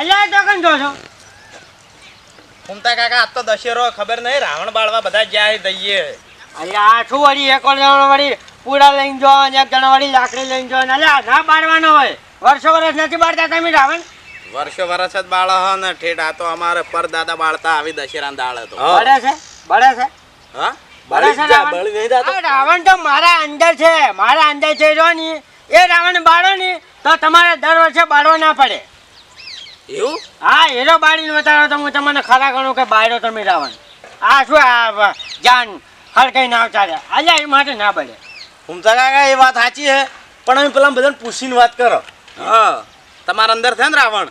અલ્યા તો કન જો છો? ફૂમતા કાકા આ તો દશેરો ખબર નહીં રાવણ બાળવા બધા જાય દઈએ. અરે આ શું વળી એક જણો વળી પૂડા લઈને જો એક જણો વળી લાકડી લઈને જો અલ્યા ના બાળવાનો હોય. વર્ષો વર્ષ નથી બાળતા તમે રાવણ? વર્ષો વર્ષ જ બાળ હ ને ઠેઠ આ તો અમારે પરદાદા બાળતા આવી દશેરા દાળ હતો. બળે છે? બળે છે? હા? બળે છે રાવણ? આ રાવણ તો મારા અંદર છે. મારા અંદર છે જો ની. એ રાવણ બાળો ની તો તમારે દર વર્ષે બાળવો ના પડે. એવું? હા એનો બાળીને બતાવો તો હું તમને ખરા ગણું કે બાળ્યો તમે રાવણ. આ શું આ જાન હરકઈ ના ચાલે અલ્યા એ માટે ના બળે. ફૂમતા કાકા એ વાત સાચી છે. પણ અમે પેલા બધાને પૂછીને વાત કરો. હા. તમારા અંદર છે ને રાવણ?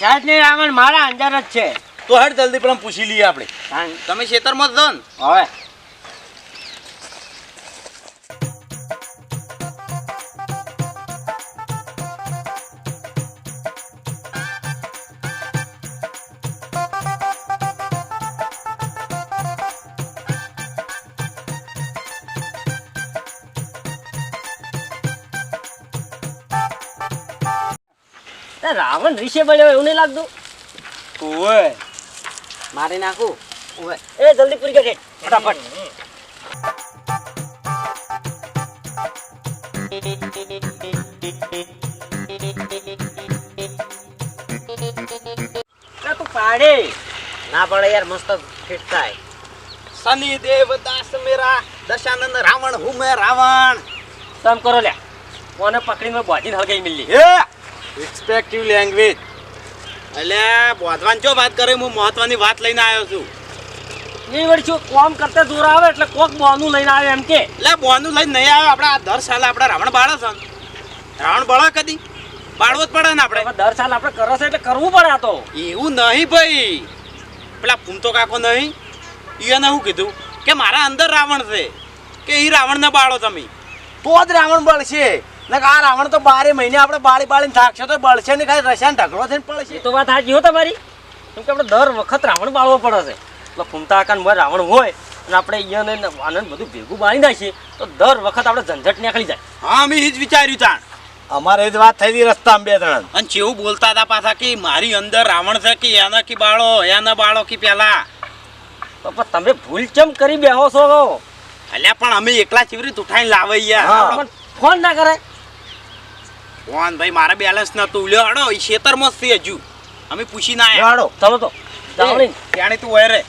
સાહેબ ને રાવણ મારા અંદર જ છે. તો હટ જલ્દી પણ પૂછી લઈએ આપણે. તમે ખેતરમાં જ છો ને. હવે. રાવણ રીશે બળ્યો એવું નહીં લાગતું. ઓય. મારી નાખું? ઓય. એ જલ્દી પૂરી કરે ફટાફટ એ તું પાડે. ના પડે યાર મસ્ત ફિટ થાય. શનિ દેવ દાસ મેરા દશાનંદ રાવણ હું મેં રાવણ. તમ કરો લ્યા. કોને પકડીને બોધીને હલગાઈ મિલી. એ રિસ્પેક્ટિવ લેંગ્વેજ એટલે બોધવાન જો વાત કરે હું મહત્વની વાત લઈને આવ્યો છું. નહીં વળી શું કોમ કરતા જોર આવે એટલે કોક બોનું લઈને આવે એમ કે. એટલે બોનું લઈને નહીં આવે આપણે આ દર સાલ આપણે રાવણ બાળે છે. રાવણ બાળે કદી? બાળવો જ પડે ને આપણે. દર સાલ આપણે કરો છે એટલે કરવું પડે આ તો. એવું નહીં ભાઈ. પેલા ફૂમતો કાકો નહીં. એને હું કીધું કે મારા અંદર રાવણ છે કે એ રાવણને બાળો તમે. તો જ રાવણ બળશે. આ રાવણ તો બારે મહિને આપણે બાળી બાળીને થાકશે તો બળશે ને ખાલી રશિયાને ઢગલો થઈને પડશે. તો વાત સાચી હો તમારી. કેમ કે આપણે દર વખત રાવણ બાળવો પડે છે. એટલે ફૂમતા કાન મોય રાવણ હોય અને આપણે અહીંયા ને આનંદ બધું ભેગું બાળી નાખીએ તો દર વખત આપણે ઝંઝટ નીકળી જાય. હા મેં એ જ વિચાર્યું તાણ. અમારે એ જ વાત થઈ હતી રસ્તામાં બે ત્રણ અને જેવું બોલતા હતા પાછા કે મારી અંદર રાવણ છે કે એના કે બાળો એના બાળો કે પેલા. તો પણ તમે ભૂલ ચમ કરી બેહો છો? અલ્યા પણ અમે એકલા ચીવરી ઉઠાઈને લાવે યાર પણ ફોન ના કરે કોણ ભાઈ મારે બેલેન્સ નતું લ્યો હડો એ ખેતરમાં જ છે હજુ. અમે પૂછી ના આવ્યા. હાડો ચાલો તો. ત્યાંની તું હોય રે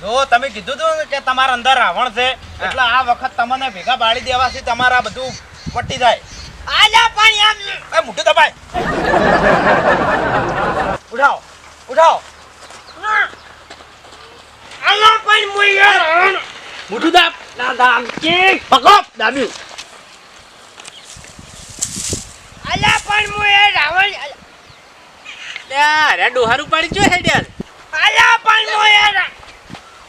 જો તમે કીધું તું કે તમારા અંદર રાવણ છે એટલે આ વખત તમને ભેગા બાળી દેવાથી તમારા બધું પટી જાય. આજા પાણી આમ. એ મોઢું દબાય. ઉઠાઓ ઉઠાઓ આલા પાણી યાર મોઢું દાબ. ના દામ કે. પકડો દાબ્યું આલા પણ એ રાવણ ત્યારે ડોહારું પાડી જો હેડ્યાર આલા પાણી રા-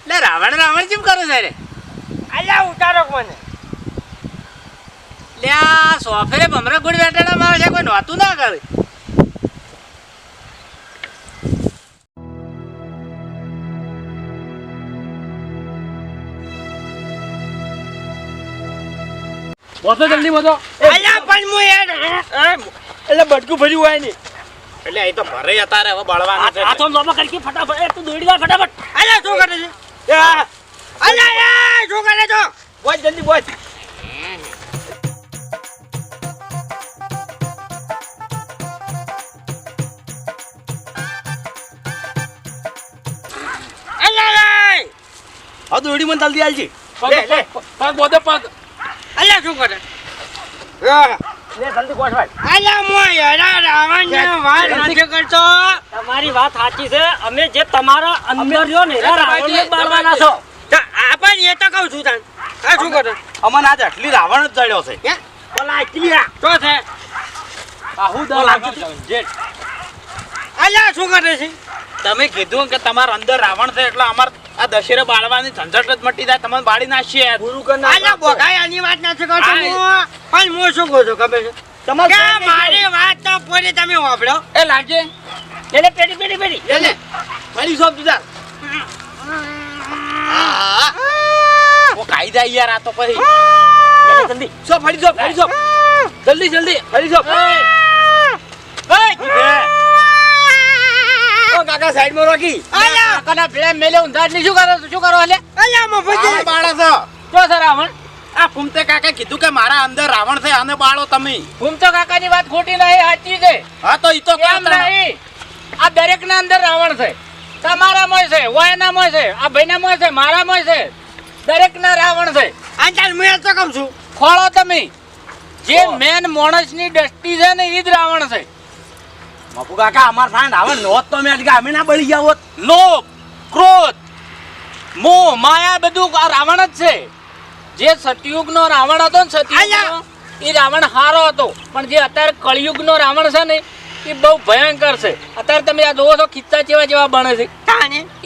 લે રાવણ રાવણ કેમ કરો છે રે? આલા ઉતારો મને. લે આ સોફેરે ભમરા ગુડ બેટાડા મારે છે કોઈ નોતું ના કરે. બોસો જલ્દી બોસો. અલ્યા પણ મુ એ એટલે બટકું ભર્યું હોય ને એટલે એ તો ભરે હતા રે હવે બળવાનું છે. આ તો લોબા કરી ફટાફટ. એ તું દોડી જા ફટાફટ. અલ્યા શું કરે છે? અલ્યા એ શું કરે છો? બોલ જલ્દી બોલ હા દોડી મને જલ્દી આલજી. લે લે. પગ બોતો પગ અલ્યા શું કરે? લે. જલ્દી ગોઠવાય. અલ્યા હું યરા રાવણ ને વાત નથી કરતો. તમારી વાત સાચી છે. અમે જે તમારા અંદર રહ્યો ને બાળવાના છો. આ એ તો કહું છું તને. આ શું કરે? અમને આજે આટલી રાવણ જ ચડ્યો છે. હે? બોલા ક્લિયા તો છે? આહુ દર લાગી અલ્યા શું કરે છે? તમે કીધું કે તમારા અંદર રાવણ છે એટલે અમાર આ દશેરા બાળવાની ઝંઝટ જ મટી જાય તમને બાળી નાખશે ગુરુ કર આલા બોગાઈ આની વાત નથી કરતો હું. પણ હું શું કહું છું ખબર છે? તમારે મારી વાત તો પૂરી તમે વાપરો એ લાગે એટલે પેડી પેડી પેડી લે મારી સોપ તું ઓ કાઈ જાય યાર આ તો પછી. જલ્દી સો ફરી સો ફરી સો જલ્દી જલ્દી ફરી સો ઓ કાકા સાઈડમાં રોકી આલા કાકાના ભેળા મેલે ઊંધા ની શું કરો શું કરો એટલે? અહીંયા મફત રાવણ છો છે. જો સર રાવણ. આ ફૂમતે કાકા કીધું કે મારા અંદર રાવણ છે અને બાળો તમે. ઘૂમતો કાકાની વાત ખોટી નહીં સાચી છે. હા તો ઈ તો કામ નહીં. આ દરેક ના અંદર રાવણ છે. તમારામાં છે વાયનામાં છે આ ભાઈનામાં છે મારામાં છે. દરેક ના રાવણ છે. અંચાલ મેં તો કહું છું. ખોળો તમે. જે મેન માણસની દ્રષ્ટિ છે ને એ જ રાવણ છે. બાપુ કાકા અમાર સામે આવે નોત તો મેં કે અમે ના બળી ગયા હોત. લોભ ક્રોધ મોહ માયા બધું આ રાવણ જ છે. જે સતયુગનો રાવણ હતો ને સતયુગ એ રાવણ હારો હતો. પણ જે અત્યારે કળિયુગનો રાવણ છે ને એ બહુ ભયંકર છે. અત્યારે તમે આ જોવો છો ખિસ્સા જેવા જેવા બને છે.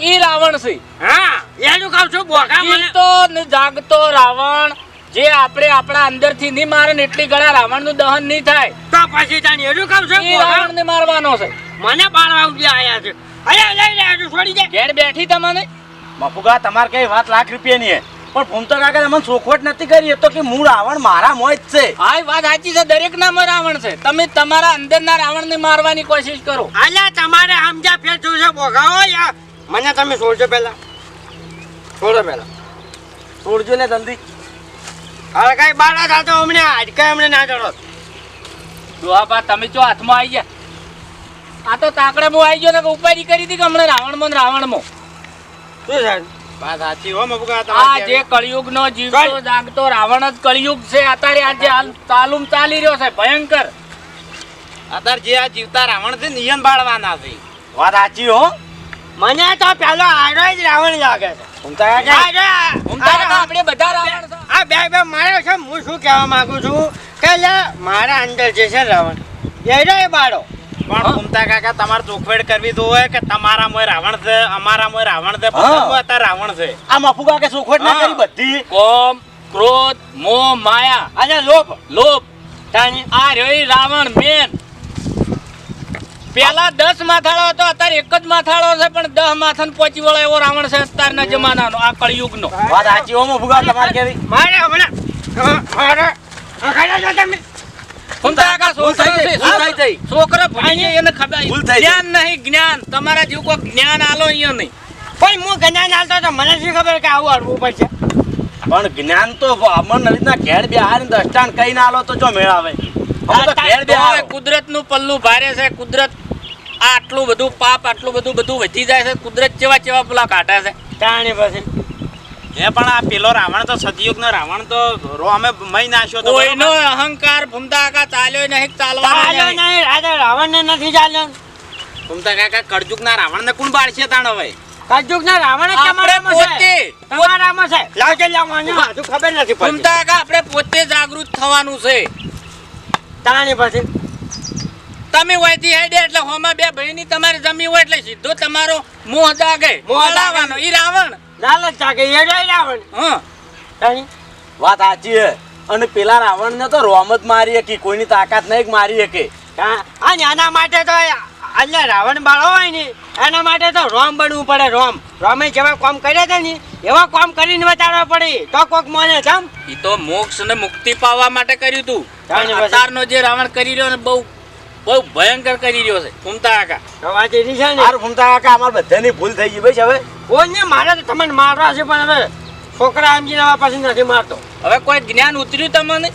એ રાવણ છે. હા એનું કહું છું મને ને જાગતો રાવણ જે આપણે આપણા અંદરથી નહીં મારે ને એટલી ગળા રાવણનું દહન નહીં થાય. તો પછી તાને એનું કહું છું રાવણને મારવાનો છે. મને પાડવા ઉડી આયા છે. અરે લઈ લે હજુ છોડી દે. ઘેર બેઠી તમને? બાપુગા તમારે કઈ વાત લાખ રૂપિયાની હે પણ ભૂમતો કાકા મને ચોખવટ નથી કરી. એ તો કે મૂળ રાવણ મારા મોય જ છે. હા વાત સાચી છે. દરેક નામાં રાવણ છે. તમે તમારા અંદરના રાવણને મારવાની કોશિશ કરો. અલ્યા તમારે સમજા ફેર છે. બોગા હો યાર. મને તમે છોડજો પહેલા. છોડો પહેલા. છોડજો ને જલ્દી. હવે કઈ બાળા થતો અમને આજ કઈ અમને ના ચડો દુહાપા તમે જો હાથમાં આવી ગયા. આ તો તાકડે મો આવી ગયો ને ઉપાડી કરી હતી કે હમણાં રાવણમાં ને રાવણમાં? શું છે? વાત સાચી હો મબુકા આ તમારી જે કળિયુગનો જીવતો જાગતો રાવણ જ કળિયુગ છે અત્યારે આ જે તાલુમ ચાલી રહ્યો છે ભયંકર. અત્યારે જે આ જીવતા રાવણ છે નિયન બાળવાના છે. વાત સાચી હો. મને તો પેલો આડો જ રાવણ લાગે છે. આપણે બધા રાવણ આ બે બે મારે છે હું શું કહેવા માંગુ છું? કે મારા અંદર જે છે રાવણ એ બાળો. પણ ઘૂમતા કાકા તમારે ચોખવેડ કરવી તો હોય કે તમારા મોય રાવણ છે અમારા મોય રાવણ છે અત્યારે રાવણ છે. આ મફુ કાકા ચોખવટ ના. કરી બધી? કોમ ક્રોધ મોહ માયા. અને લોભ. લોભ. આ રહ્યો રાવણ મેન પેલા દસ માથાળો હતો અત્યારે એક જ માથાળો છે પણ દસ માથા પહોંચી વળે એવો રાવણ છે અત્યારના જમાનાનો આ કળિયુગનો. વાત સાચી હો બાપુ તમારે કેવી? મારે હમણાં મારે અખાડા તમે. છોકરો ગઈ, થઈ છોકરો ભણી એને ખબર. જ્ઞાન નહીં જ્ઞાન. તમારા જેવું કોઈ જ્ઞાન આલો અહીંયા નહીં. પણ હું જ્ઞાન ચાલતો તો મને શું ખબર કે આવું હરવું પડશે? પણ જ્ઞાન તો અમર રીતના ઘેર બે હાર દસ્તાન કઈ ના આલો તો જો મેળાવે. કુદરતનું બે તો કુદરતનું પલ્લું ભારે છે કુદરત આટલું બધું પાપ આટલું બધું બધું વધી જાય છે કુદરત જેવા જેવા પેલા કાઢે છે. તાણી પછી. એ પણ આ પેલો રાવણ તો સદયુગ નો રાવણ તો રો અમે મહી નાખ્યો તો કોઈનો અહંકાર કાકા ચાલ્યો નહીં ચાલ્યો નહીં. નહીં રાવણ ને નથી ચાલ્યો. ભૂમતાકા કાકા કળજુગ ના રાવણ ને કોણ બાળશે તાણ હવે? કળજુગ ના રાવણ જ તમારામાં છે. તમારામાં છે. લાવજે લાવવાનું હજુ ખબર નથી પડતી ફૂમતા કાકા આપણે પોતે જાગૃત થવાનું છે. તાણી પછી. તમે વયથી હેડે એટલે હોમાં બે ભાઈની તમારી જમી હોય એટલે સીધો તમારો મોહ જાગે મોહ લાવવાનો ઈ રાવણ. લાલચ જાગે. એ રાવણ. હા. વાત સાચી હે. અને પેલા રાવણ ને તો રોમ જ મારી હકી કોઈની તાકાત નહીં મારી હકે. હા. આના માટે તો અહીંયા રાવણ બાળો હોય ને એના માટે તો રોમ બનવું પડે રોમ. રોમે જેવા કામ કર્યા છે ને એવા કામ કરીને બતાડવા પડે. તો કોક મોને છે આમ. ઈ તો મોક્ષ ને મુક્તિ પાવવા માટે કર્યું તું. અત્યારનો જે રાવણ કરી રહ્યો ને બહુ બહુ ભયંકર કરી રહ્યો છે ફૂમતા કાકા. વાત એવી છે ને? ફૂમતા ભૂમતા કાકા અમારે બધાની ભૂલ થઈ ગઈ ભાઈ હવે? કોઈને મારે તો તમને મારવા છે પણ હવે છોકરા એમજી હવે પાછી નથી મારતો. હવે કોઈ જ્ઞાન ઉતર્યું તમને?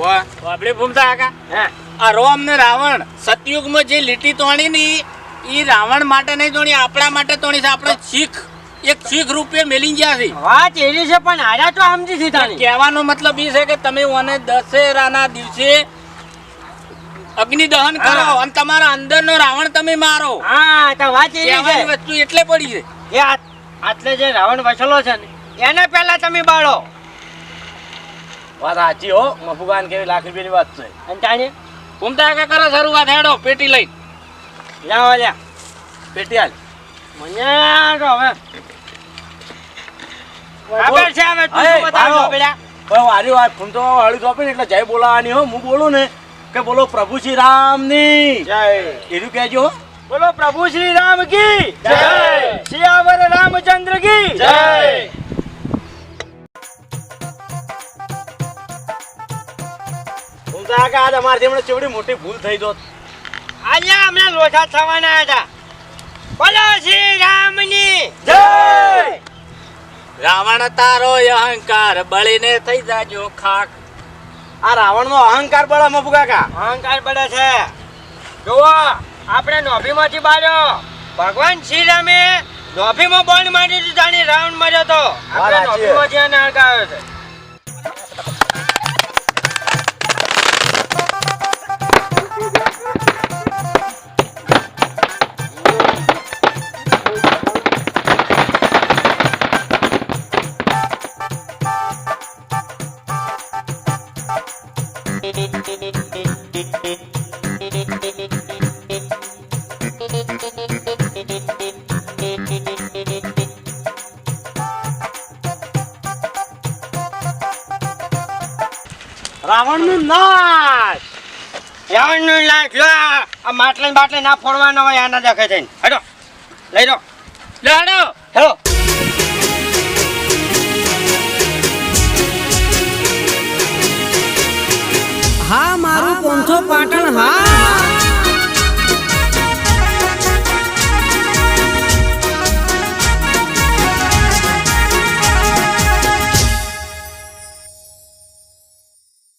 વાહ આપણે ફૂમતા કાકા હે? આ રોમ ને રાવણ સતયુગમાં જે લીટી તોણી ની ઈ રાવણ માટે નહીં તોણી આપણા માટે તોણી છે. આપણે શીખ એક શીખ રૂપે મેલી ગયા છે વાત એવી છે પણ આરા તો સમજી છે કહેવાનો મતલબ એ છે કે તમે ઓને દશેરાના દિવસે અગ્નિ દહન કરો અને તમારા અંદરનો રાવણ તમે મારો. હા તો વાત છે. વસ્તુ એટલે પડી છે. એ આટલે જે રાવણ વસેલો છે ને એને પહેલા તમે બાળો. વાત સાચી હો મફુગાન કેવી લાખ રૂપિયાની વાત છે. અને તાણી? ઉમતા કે કરો શરૂઆત હેડો પેટી લઈ. લાવો લ્યા. પેટી હાલ. મને તો હવે ખબર છે હવે તું બતાવો પેલા. પણ વારી વાત ફોન તો હળી એટલે જય બોલાવાની હો હું બોલું ને. કે બોલો પ્રભુ શ્રી રામની. જય. એવું કહેજો બોલો પ્રભુ શ્રી રામ કી. જય. શિયાવર રામચંદ્ર કી. જય. હું તો આ કે આજ અમારી જેમણે ચેવડી મોટી ભૂલ થઈ દોત આજે અમને લોઠા થવાના હતા. બોલો શ્રી રામની. જય. રાવણ તારો અહંકાર બળીને થઈ જાજો ખાક. આ રાવણનો અહંકાર બળા મફુ કાકા અહંકાર પડે છે. જુઓ આપણે નોભીમાંથી બાર્યો. ભગવાન શ્રી રામે નોભી માં મારી માંડી જાણી રાવણ મર્યો તો. આપણે નોભી માંથી એને હળગાવ્યો છે. રાવણનું નાશ! રાવણનું લાખ લો! આ માટલે ને બાટલે ના ફોડવાના હોય આના દેખે છે. હેડો લઈ લો. હેડો!